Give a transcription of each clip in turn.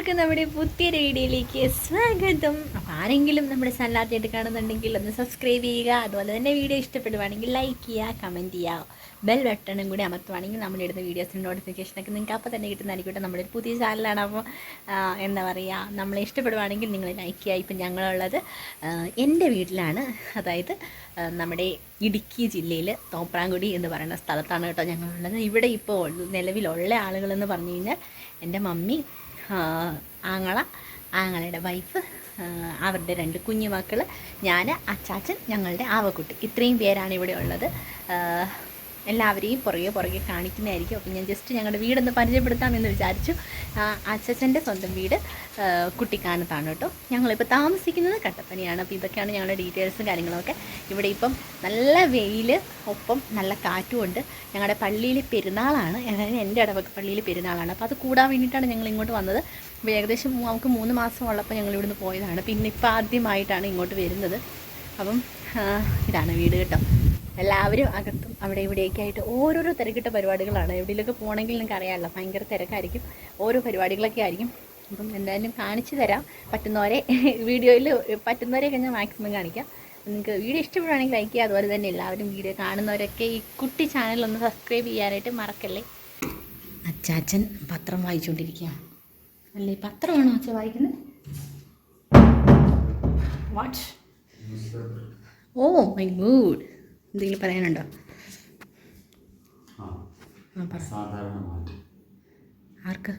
എല്ലാവർക്കും നമ്മുടെ പുതിയ വീഡിയോയിലേക്ക് സ്വാഗതം. അപ്പോൾ ആരെങ്കിലും നമ്മുടെ ചാനൽ ആദ്യമായിട്ട് കാണുന്നുണ്ടെങ്കിൽ ഒന്ന് സബ്സ്ക്രൈബ് ചെയ്യുക. അതുപോലെ തന്നെ വീഡിയോ ഇഷ്ടപ്പെടുവാണെങ്കിൽ ലൈക്ക് ചെയ്യുക കമന്റ് ചെയ്യുക. ബെൽ ബട്ടണും കൂടി അമർത്തുവാണെങ്കിൽ നമ്മൾ ഇടുന്ന വീഡിയോസിന്റെ നോട്ടിഫിക്കേഷനൊക്കെ നിങ്ങൾക്ക് അപ്പോൾ തന്നെ കിട്ടുന്നതായിരിക്കട്ടെ നമ്മുടെ ഒരു പുതിയ ചാനലാണ് അപ്പോൾ എന്താ പറയുക നമ്മളെ ഇഷ്ടപ്പെടുവാണെങ്കിൽ നിങ്ങൾ ലൈക്ക് ചെയ്യുക. ഇപ്പം ഞങ്ങളുള്ളത് എന്റെ വീട്ടിലാണ്. അതായത് നമ്മുടെ ഇടുക്കി ജില്ലയിൽ തോപ്രാങ്കുടി എന്ന് പറയുന്ന സ്ഥലത്താണ് കേട്ടോ ഞങ്ങളുള്ളത്. ഇവിടെ ഇപ്പോൾ നിലവിലുള്ള ആളുകളെന്ന് പറഞ്ഞു കഴിഞ്ഞാൽ എന്റെ മമ്മി ആങ്ങള ആങ്ങളയുടെ വൈഫ് അവരുടെ രണ്ട് കുഞ്ഞു മക്കൾ ഞാൻ അച്ചാച്ചൻ ഞങ്ങളുടെ ആവക്കുട്ടി. ഇത്രയും പേരാണ് ഇവിടെ ഉള്ളത്. എല്ലാവരെയും പുറകെ പുറകെ കാണിക്കുന്നതായിരിക്കും. അപ്പം ഞാൻ ജസ്റ്റ് ഞങ്ങളുടെ വീടൊന്ന് പരിചയപ്പെടുത്താമെന്ന് വിചാരിച്ചു. ആ, അച്ചാച്ചന്റെ സ്വന്തം വീട് കുട്ടിക്കാനത്താണ് കേട്ടോ. ഞങ്ങളിപ്പോൾ താമസിക്കുന്നത് കട്ടപ്പനയാണ്. അപ്പോൾ ഇതൊക്കെയാണ് ഞങ്ങളുടെ ഡീറ്റെയിൽസും കാര്യങ്ങളൊക്കെ. ഇവിടെ ഇപ്പം നല്ല വെയിൽ ഒപ്പം നല്ല കാറ്റും ഉണ്ട്. ഞങ്ങളുടെ പള്ളിയിലെ പെരുന്നാളാണ്. എന്റെ ഇടവക പള്ളിയിൽ പെരുന്നാളാണ്. അപ്പോൾ അത് കൂടാൻ വേണ്ടിയിട്ടാണ് ഞങ്ങൾ ഇങ്ങോട്ട് വന്നത്. അപ്പോൾ ഏകദേശം നമുക്ക് മൂന്ന് മാസം ഉള്ളപ്പോൾ ഞങ്ങൾ ഇവിടുന്ന് പോയതാണ്. പിന്നെ ഇപ്പോൾ ആദ്യമായിട്ടാണ് ഇങ്ങോട്ട് വരുന്നത്. അപ്പം ഇതാണ് വീട് കേട്ടോ. എല്ലാവരും അകത്തും അവിടെ ഇവിടെയൊക്കെ ആയിട്ട് ഓരോരോ തിരക്കിട്ട പരിപാടികളാണ്. എവിടെയെങ്കിലൊക്കെ പോകണമെങ്കിൽ നിങ്ങൾക്ക് അറിയാമല്ലോ ഭയങ്കര തിരക്കായിരിക്കും. ഓരോ പരിപാടികളൊക്കെ ആയിരിക്കും. അപ്പം എന്തായാലും കാണിച്ചു തരാം. പറ്റുന്നവരെ വീഡിയോയിൽ പറ്റുന്നവരെയൊക്കെ ഞാൻ മാക്സിമം കാണിക്കാം. നിങ്ങൾക്ക് വീഡിയോ ഇഷ്ടപ്പെടുവാണെങ്കിൽ ലൈക്ക് ചെയ്യുക. അതുപോലെ തന്നെ എല്ലാവരും വീഡിയോ കാണുന്നവരൊക്കെ ഈ കുട്ടി ചാനൽ ഒന്ന് സബ്സ്ക്രൈബ് ചെയ്യാനായിട്ട് മറക്കല്ലേ? അച്ചാച്ചൻ പത്രം വായിച്ചുകൊണ്ടിരിക്കുകയാണ് അല്ലേ പത്രമാണോ അച്ഛൻ വായിക്കുന്നത്? വാട്ട് ഓ മൈ ഗൂഡ് എന്തെങ്കിലും പറയാനുണ്ടോ? ആർക്ക്?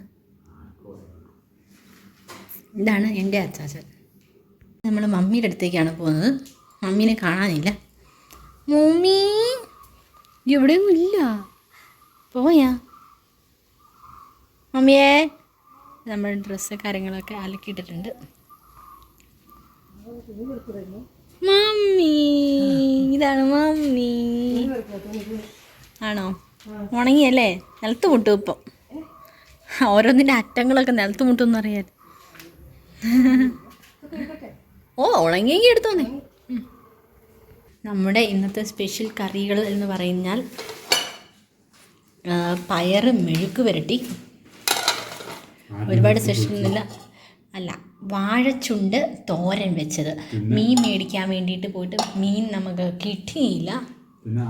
ഇതാണ് എന്റെ അച്ചാച്ചൻ. നമ്മൾ മമ്മിയുടെ അടുത്തേക്കാണ് പോകുന്നത്. മമ്മീനെ കാണാനില്ല. മമ്മി എവിടെയൊന്നും ഇല്ല. പോയാ. മമ്മിയേ നമ്മുടെ ഡ്രസ്സ് കാര്യങ്ങളൊക്കെ അലക്കിയിട്ടിട്ടുണ്ട്. മമ്മി. ഇതാണ് മമ്മി. ആണോ? ഉണങ്ങിയല്ലേ? നിലത്ത് മുട്ടും ഇപ്പം. ഓരോന്നിന്റെ അറ്റങ്ങളൊക്കെ നിലത്ത് മുട്ടുമെന്ന് അറിയാൻ ഓ ഉണങ്ങിയെങ്കിൽ എടുത്തോന്നേ. നമ്മുടെ ഇന്നത്തെ സ്പെഷ്യൽ കറികൾ എന്ന് പറഞ്ഞാൽ പയർ മെഴുക്ക് വരട്ടി ഒരുപാട് ഒന്നുമില്ല. അല്ല വാഴച്ചുണ്ട് തോരൻ വെച്ചത്. മീൻ മേടിക്കാൻ വേണ്ടിയിട്ട് പോയിട്ട് മീൻ നമുക്ക് കിട്ടിയില്ല. പിന്നെ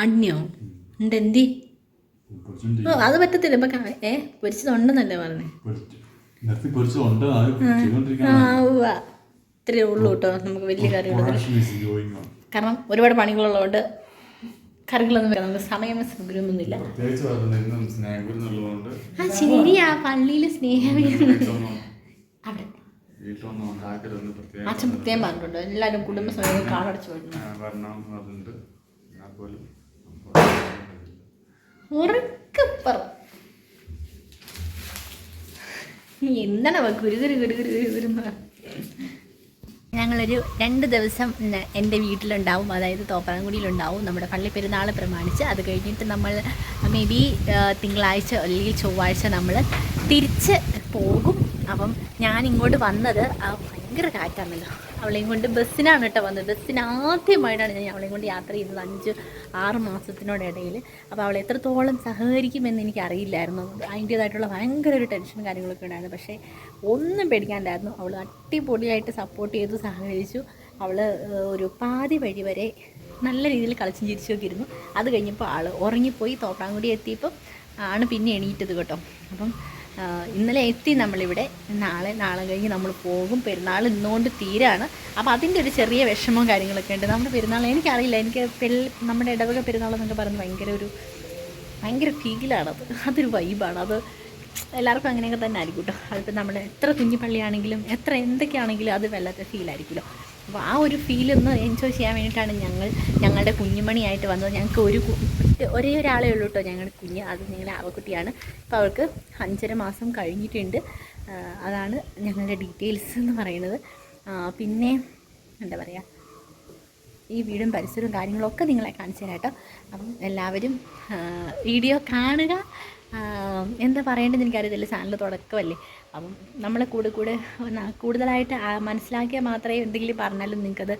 ആടിനെയോ? ഉണ്ട് എന്തി പൊരിച്ചുകൊണ്ട് ഓ അത് പറ്റത്തില്ല. ഇപ്പൊ ഏ പൊരിച്ചതുണ്ടെന്നല്ലേ പറഞ്ഞേ? ഇത്രേ ഇത്രയേ ഉള്ളൂ കേട്ടോ. നമുക്ക് വലിയ കാര്യം കാരണം ഒരുപാട് പണികളുള്ളതുകൊണ്ട് കറികളൊന്നും നമുക്ക് സമയം പറഞ്ഞു സ്നേഹം എന്നുള്ളതുകൊണ്ട് ആ ശരിയാ പള്ളിയിൽ സ്നേഹമേ അവിടെ. അച്ഛൻ പ്രത്യേകം പറഞ്ഞിട്ടുണ്ട്. എല്ലാവരും കുടുംബസമയം കാടടിച്ചു ഉറക്കപ്പറ. എന്താണ് ഗുരുഗുരു ഗുരുഗുരു എന്ന് പറഞ്ഞത്? ഞങ്ങളൊരു രണ്ട് ദിവസം എന്റെ വീട്ടിലുണ്ടാവും അതായത് തോപ്രാങ്കുടിയിലുണ്ടാവും നമ്മുടെ പള്ളി പെരുന്നാൾ പ്രമാണിച്ച് അത് കഴിഞ്ഞിട്ട് നമ്മൾ മേ ബി തിങ്കളാഴ്ച അല്ലെങ്കിൽ ചൊവ്വാഴ്ച നമ്മൾ തിരിച്ച് പോകും. അപ്പം ഞാൻ ഇങ്ങോട്ട് വന്നത് ഭയങ്കര കാറ്റാണല്ലോ. അവളെയും കൊണ്ട് ബസ്സിനാണ് കേട്ടോ വന്നത്. ബസ്സിന് ആദ്യമായിട്ടാണ് ഞാൻ അവളെയും കൊണ്ട് യാത്ര ചെയ്തത് അഞ്ച് ആറ് മാസത്തിനോടിടയിൽ അപ്പോൾ അവൾ എത്രത്തോളം സഹകരിക്കുമെന്ന് എനിക്ക് അറിയില്ലായിരുന്നു അതിന്റേതായിട്ടുള്ള ഭയങ്കര ഒരു ടെൻഷൻ കാര്യങ്ങളൊക്കെ ഉണ്ടായിരുന്നു. പക്ഷേ ഒന്നും പേടിക്കാണ്ടായിരുന്നു. അവൾ അടിപൊളിയായിട്ട് സപ്പോർട്ട് ചെയ്തു സഹകരിച്ചു. അവൾ ഒരു പാതി വഴി വരെ നല്ല രീതിയിൽ കളിച്ചും ചിരിച്ചൊക്കെ ഇരുന്നു. അത് കഴിഞ്ഞപ്പോൾ ആൾ ഉറങ്ങിപ്പോയി. തോപ്രാങ്കുടി എത്തിയപ്പോൾ ആണ് പിന്നെ എണീറ്റത് കേട്ടോ. അപ്പം ഇന്നലെ എത്തി നമ്മളിവിടെ. നാളെ നാളെ കഴിഞ്ഞ് നമ്മൾ പോകും. പെരുന്നാൾ ഇന്നുകൊണ്ട് തീരാണ്. അപ്പോൾ അതിന്റെ ഒരു ചെറിയ വിഷമവും കാര്യങ്ങളൊക്കെ ഉണ്ട്. നമ്മുടെ പെരുന്നാൾ എനിക്കറിയില്ല. എനിക്ക് പെൽ നമ്മുടെ ഇടവക പെരുന്നാൾ എന്നൊക്കെ പറയുന്നത് ഭയങ്കര ഒരു ഭയങ്കര ഫീലാണത് അതൊരു വൈബാണ്. അത് എല്ലാവർക്കും അങ്ങനെയൊക്കെ തന്നെ ആയിരിക്കും കേട്ടോ. അതിപ്പോൾ നമ്മൾ എത്ര കുഞ്ഞു പള്ളിയാണെങ്കിലും എത്ര എന്തൊക്കെയാണെങ്കിലും അത് വല്ലാത്ത ഫീലായിരിക്കുമല്ലോ അപ്പോൾ ആ ഒരു ഫീൽ ഒന്ന് എൻജോയ് ചെയ്യാൻ വേണ്ടിയിട്ടാണ് ഞങ്ങൾ ഞങ്ങളുടെ കുഞ്ഞുമണിയായിട്ട് വന്നത്. ഞങ്ങൾക്ക് ഒരു ഒരേ ഒരാളേ ഉള്ളൂ കേട്ടോ ഞങ്ങളുടെ കുഞ്ഞ്. അത് ഞങ്ങളുടെ ആവക്കുട്ടിയാണ്. അപ്പോൾ അവൾക്ക് അഞ്ചര മാസം കഴിഞ്ഞിട്ടുണ്ട്. അതാണ് ഞങ്ങളുടെ ഡീറ്റെയിൽസ് എന്ന് പറയുന്നത്. പിന്നെ എന്താ പറയുക ഈ വീടും പരിസരവും കാര്യങ്ങളൊക്കെ നിങ്ങളെ കാണിച്ചു തരാം കേട്ടോ അപ്പം എല്ലാവരും വീഡിയോ കാണുക. എന്താ പറയേണ്ടത് എനിക്കറിയത്തില്ല. ചാനൽ തുടക്കമല്ലേ? അപ്പം നമ്മളെ കൂടെ കൂടെ കൂടുതലായിട്ട് മനസ്സിലാക്കിയാൽ മാത്രമേ എന്തെങ്കിലും പറഞ്ഞാലും നിങ്ങൾക്കത്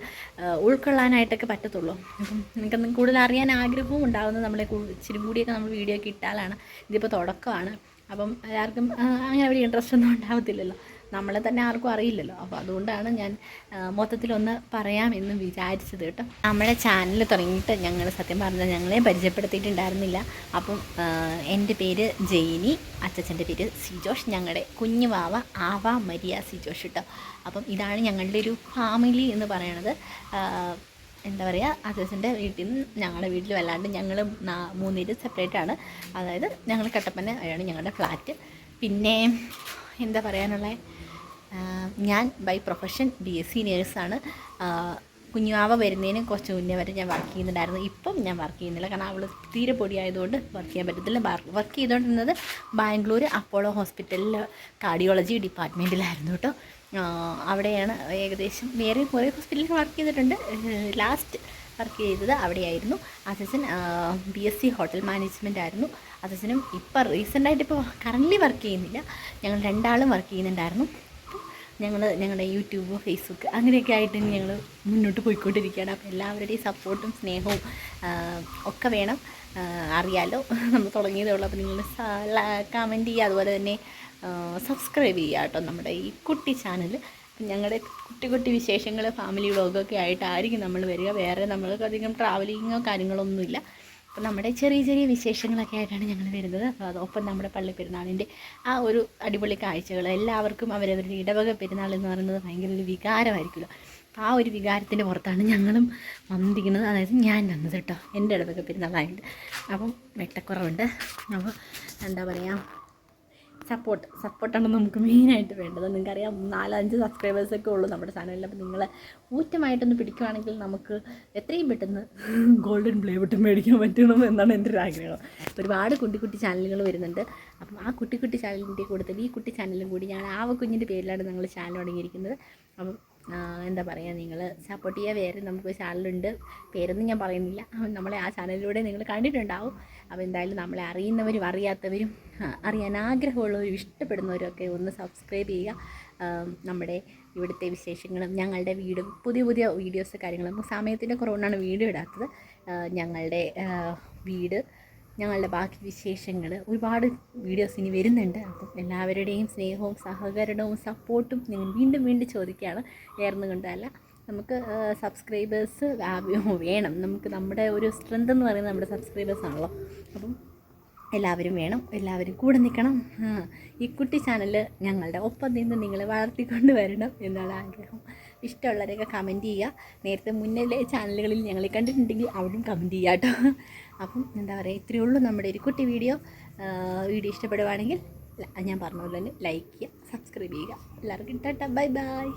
ഉൾക്കൊള്ളാനായിട്ടൊക്കെ പറ്റത്തുള്ളൂ. അപ്പം നിങ്ങൾക്ക് കൂടുതൽ അറിയാൻ ആഗ്രഹവും ഉണ്ടാകുന്നത് നമ്മളെ ഇച്ചിരി കൂടിയൊക്കെ നമ്മൾ വീഡിയോ ഒക്കെ ഇട്ടാലാണ് ഇതിപ്പോൾ തുടക്കമാണ്. അപ്പം എല്ലാവർക്കും അങ്ങനെ ഒരു ഇൻട്രസ്റ്റ് ഒന്നും ഉണ്ടാവത്തില്ലല്ലോ. നമ്മളെ തന്നെ ആർക്കും അറിയില്ലല്ലോ. അപ്പോൾ അതുകൊണ്ടാണ് ഞാൻ മൊത്തത്തിലൊന്ന് പറയാമെന്ന് വിചാരിച്ചത് കേട്ടോ. നമ്മുടെ ചാനൽ തുടങ്ങിയിട്ട് ഞങ്ങൾ സത്യം പറഞ്ഞാൽ ഞങ്ങളെ പരിചയപ്പെടുത്തിയിട്ടുണ്ടായിരുന്നില്ല. അപ്പം എന്റെ പേര് ജെയിനി അച്ചച്ചന്റെ പേര് സിജോഷ് ഞങ്ങളുടെ കുഞ്ഞു വാവ ആവ മരിയ സിജോഷ് കേട്ടോ. അപ്പം ഇതാണ് ഞങ്ങളുടെ ഒരു ഫാമിലി എന്ന് പറയണത്. എന്താ പറയുക അച്ഛന്റെ വീട്ടിൽ നിന്ന് ഞങ്ങളുടെ വീട്ടിൽ വല്ലാണ്ട് ഞങ്ങൾ മൂന്നേര് സെപ്പറേറ്റ് ആണ്. അതായത് ഞങ്ങൾ കട്ടപ്പന അതാണ് ഞങ്ങളുടെ ഫ്ലാറ്റ് പിന്നെ എന്താ പറയാനുള്ളത് ഞാൻ by profession B S C നേഴ്സാണ് കുഞ്ഞുവാവ വരുന്നതിന് കുറച്ച് മുന്നേ വരെ ഞാൻ വർക്ക് ചെയ്യുന്നുണ്ടായിരുന്നു. ഇപ്പം ഞാൻ വർക്ക് ചെയ്യുന്നില്ല. കാരണം അവൾ തീരെ പൊടിയായതുകൊണ്ട് വർക്ക് ചെയ്യാൻ പറ്റത്തില്ല. വർക്ക് ചെയ്തുകൊണ്ടിരുന്നത് ബാംഗ്ലൂർ അപ്പോളോ ഹോസ്പിറ്റലിൽ കാർഡിയോളജി ഡിപ്പാർട്ട്മെന്റിലായിരുന്നു കേട്ടോ. അവിടെയാണ് ഏകദേശം വേറെ കുറേ ഹോസ്പിറ്റലിൽ വർക്ക് ചെയ്തിട്ടുണ്ട്. ലാസ്റ്റ് വർക്ക് ചെയ്തത് അവിടെയായിരുന്നു. അച്ഛൻ B S C hotel management ആയിരുന്നു. അച്ഛനും ഇപ്പം റീസെന്റായിട്ട് ഇപ്പോൾ കറന്റ്ലി വർക്ക് ചെയ്യുന്നില്ല. ഞങ്ങൾ രണ്ടാളും വർക്ക് ചെയ്യുന്നുണ്ടായിരുന്നു. ഞങ്ങൾ ഞങ്ങളുടെ യൂട്യൂബ് ഫേസ്ബുക്ക് അങ്ങനെയൊക്കെ ആയിട്ട് ഞങ്ങൾ മുന്നോട്ട് പോയിക്കൊണ്ടിരിക്കുകയാണ്. അപ്പോൾ എല്ലാവരുടെയും സപ്പോർട്ടും സ്നേഹവും ഒക്കെ വേണം. അറിയാലോ. നമ്മൾ തുടങ്ങിയതേ ഉള്ളൂ. അപ്പോൾ നിങ്ങൾ കമന്റ് ചെയ്യുക. അതുപോലെ തന്നെ സബ്സ്ക്രൈബ് ചെയ്യുക കേട്ടോ നമ്മുടെ ഈ കുട്ടി ചാനൽ ഞങ്ങളുടെ കുട്ടി കുട്ടി വിശേഷങ്ങൾ ഫാമിലി വ്ളോഗൊക്കെ ആയിട്ടായിരിക്കും നമ്മൾ വരിക. വേറെ നമ്മൾക്ക് അധികം ട്രാവലിങ്ങോ കാര്യങ്ങളൊന്നുമില്ല അപ്പോൾ നമ്മുടെ ചെറിയ ചെറിയ വിശേഷങ്ങളൊക്കെ ആയിട്ടാണ് ഞങ്ങൾ വരുന്നത്. അപ്പോൾ അതൊപ്പം നമ്മുടെ പള്ളി പെരുന്നാളിന്റെ ആ ഒരു അടിപൊളി കാഴ്ചകൾ എല്ലാവർക്കും അവരവരുടെ ഇടവക പെരുന്നാൾ എന്ന് പറയുന്നത് ഭയങ്കര ഒരു വികാരമായിരിക്കുമല്ലോ. അപ്പോൾ ആ ഒരു വികാരത്തിന്റെ പുറത്താണ് ഞങ്ങളും വന്നിരിക്കുന്നത്. അതായത് ഞാൻ വന്നത് കേട്ടോ. എന്റെ ഇടവക പെരുന്നാളായിട്ട് അപ്പം വെട്ടക്കുറവുണ്ട്. അപ്പോൾ എന്താ പറയുക സപ്പോർട്ട് സപ്പോർട്ടാണ് നമുക്ക് മെയിനായിട്ട് വേണ്ടത്. നിങ്ങൾക്കറിയാം നാലഞ്ച് സബ്സ്ക്രൈബേഴ്സൊക്കെ ഉള്ളൂ നമ്മുടെ ചാനലിൽ അപ്പോൾ നിങ്ങൾ ഊറ്റമായിട്ടൊന്ന് പിടിക്കുവാണെങ്കിൽ നമുക്ക് എത്രയും പെട്ടെന്ന് ഗോൾഡൻ പ്ലേ ബട്ടൺ മേടിക്കാൻ പറ്റണം എന്നാണ് എന്റെ ഒരു ആഗ്രഹം. ഒരുപാട് കുട്ടി കുട്ടി ചാനലുകൾ വരുന്നുണ്ട്. അപ്പം ആ കുട്ടി കുട്ടി ചാനലിന്റെ കൂടുതൽ ഈ കുട്ടി ചാനലും കൂടി ഞാൻ ആവ കുഞ്ഞിന്റെ പേരിലാണ് ഞങ്ങൾ ചാനൽ തുടങ്ങിയിരിക്കുന്നത്. അപ്പം എന്താ പറയുക നിങ്ങൾ സപ്പോർട്ട് ചെയ്യുക വേറെ നമുക്ക് ചാനലുണ്ട് പേരൊന്നും ഞാൻ പറയുന്നില്ല. നമ്മളെ ആ ചാനലിലൂടെ നിങ്ങൾ കണ്ടിട്ടുണ്ടാവും. അപ്പോൾ എന്തായാലും നമ്മളെ അറിയുന്നവരും അറിയാത്തവരും അറിയാൻ ആഗ്രഹമുള്ളവരും ഇഷ്ടപ്പെടുന്നവരും ഒക്കെ ഒന്ന് സബ്സ്ക്രൈബ് ചെയ്യുക. നമ്മുടെ ഇവിടുത്തെ വിശേഷങ്ങളും ഞങ്ങളുടെ വീടും പുതിയ പുതിയ വീഡിയോസ് കാര്യങ്ങളും. സമയത്തിന്റെ കുറവുകൊണ്ടാണ് വീഡിയോ ഇടാത്തത്. ഞങ്ങളുടെ വീട് ഞങ്ങളുടെ ബാക്കി വിശേഷങ്ങൾ ഒരുപാട് വീഡിയോസ് ഇനി വരുന്നുണ്ട്. അപ്പം എല്ലാവരുടെയും സ്നേഹവും സഹകരണവും സപ്പോർട്ടും ഞാൻ വീണ്ടും വീണ്ടും ചോദിക്കുകയാണ്. ഏർന്നു കൊണ്ടല്ല. നമുക്ക് സബ്സ്ക്രൈബേഴ്സ് വേണം. നമുക്ക് നമ്മുടെ ഒരു സ്ട്രെങ്ത് എന്ന് പറയുന്നത് നമ്മുടെ സബ്സ്ക്രൈബേഴ്സ് ആണല്ലോ. അപ്പം എല്ലാവരും വേണം. എല്ലാവരും കൂടെ നിൽക്കണം. ഈ കുട്ടി ചാനൽ ഞങ്ങളുടെ ഒപ്പം നിന്ന് നിങ്ങളെ വളർത്തിക്കൊണ്ട് വരണം എന്നാണ് ആഗ്രഹം. ഇഷ്ടമുള്ളവരൊക്കെ കമന്റ് ചെയ്യുക. നേരത്തെ മുന്നിലെ ചാനലുകളിൽ ഞങ്ങളെ കണ്ടിട്ടുണ്ടെങ്കിൽ അവിടെയും കമന്റ് ചെയ്യുക കേട്ടോ. അപ്പം എന്താ പറയുക ഇത്രയേ ഉള്ളൂ നമ്മുടെ ഒരു കുട്ടി വീഡിയോ വീഡിയോ ഇഷ്ടപ്പെടുവാണെങ്കിൽ ഞാൻ പറഞ്ഞതുപോലെ പോലെ തന്നെ ലൈക്ക് ചെയ്യുക സബ്സ്ക്രൈബ് ചെയ്യുക. എല്ലാവർക്കും ടാറ്റ ബൈ ബൈ